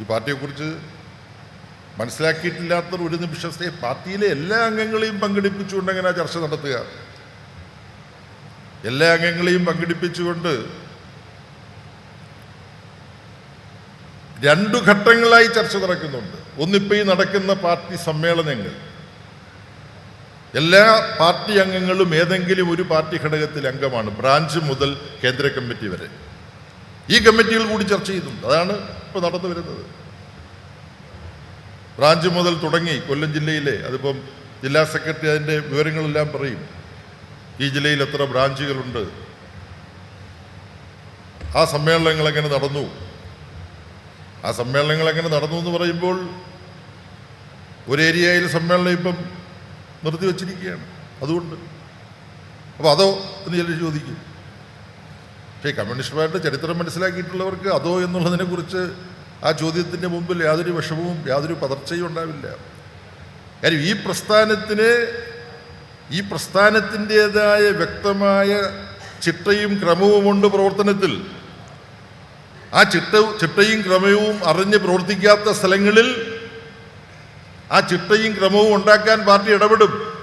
ഈ പാർട്ടിയെക്കുറിച്ച് മനസ്സിലാക്കിയിട്ടില്ലാത്ത ഒരു നിമിഷത്തെ പാർട്ടിയിലെ എല്ലാ അംഗങ്ങളെയും പങ്കെടുപ്പിച്ചുകൊണ്ട് എങ്ങനെ ചർച്ച നടത്തുക? എല്ലാ അംഗങ്ങളെയും പങ്കെടുപ്പിച്ചുകൊണ്ട് രണ്ടു ഘട്ടങ്ങളായി ചർച്ച നടക്കുന്നുണ്ട്. ഒന്നിപ്പോൾ ഈ നടക്കുന്ന പാർട്ടി സമ്മേളനങ്ങൾ. എല്ലാ പാർട്ടി അംഗങ്ങളും ഏതെങ്കിലും ഒരു പാർട്ടി ഘടകത്തിൽ അംഗമാണ് ബ്രാഞ്ച് മുതൽ കേന്ദ്ര കമ്മിറ്റി വരെ. ഈ കമ്മിറ്റികൾ കൂടി ചർച്ച ചെയ്യുന്നുണ്ട്. അതാണ് ഇപ്പോൾ നടന്നു വരുന്നത്. ബ്രാഞ്ച് മുതൽ തുടങ്ങി കൊല്ലം ജില്ലയിലെ അതിപ്പം ജില്ലാ സെക്രട്ടറി അതിന്റെ വിവരങ്ങളെല്ലാം പറയും. ഈ ജില്ലയിൽ എത്ര ബ്രാഞ്ചുകളുണ്ട്. ആ സമ്മേളനങ്ങൾ എങ്ങനെ നടന്നു? ആ സമ്മേളനങ്ങൾ എങ്ങനെ നടന്നു എന്ന് പറയുമ്പോൾ ഒരു ഏരിയയിൽ സമ്മേളനം ഇപ്പം നിർത്തിവെച്ചിരിക്കുകയാണ്. അതുകൊണ്ട്. അപ്പോൾ അതോ എന്ന് ചിലർ ചോദിക്കും. പക്ഷേ കമ്മ്യൂണിസ്റ്റ് പാർട്ടിയുടെ ചരിത്രം മനസ്സിലാക്കിയിട്ടുള്ളവർക്ക് അതോ എന്നുള്ളതിനെക്കുറിച്ച് ആ ചോദ്യത്തിന്റെ മുമ്പിൽ യാതൊരു വിഷമവും യാതൊരു പതർച്ചയും ഉണ്ടാവില്ല. കാര്യം ഈ പ്രസ്ഥാനത്തിന് ഈ പ്രസ്ഥാനത്തിന്റെതായ വ്യക്തമായ ചിട്ടയും ക്രമവുമുണ്ട് പ്രവർത്തനത്തിൽ. ആ ചിട്ട ചിട്ടയും ക്രമവും അറിഞ്ഞ് പ്രവർത്തിക്കാത്ത സ്ഥലങ്ങളിൽ ആ ചിട്ടയും ക്രമവും ഉണ്ടാക്കാൻ പാർട്ടി ഇടപെടും.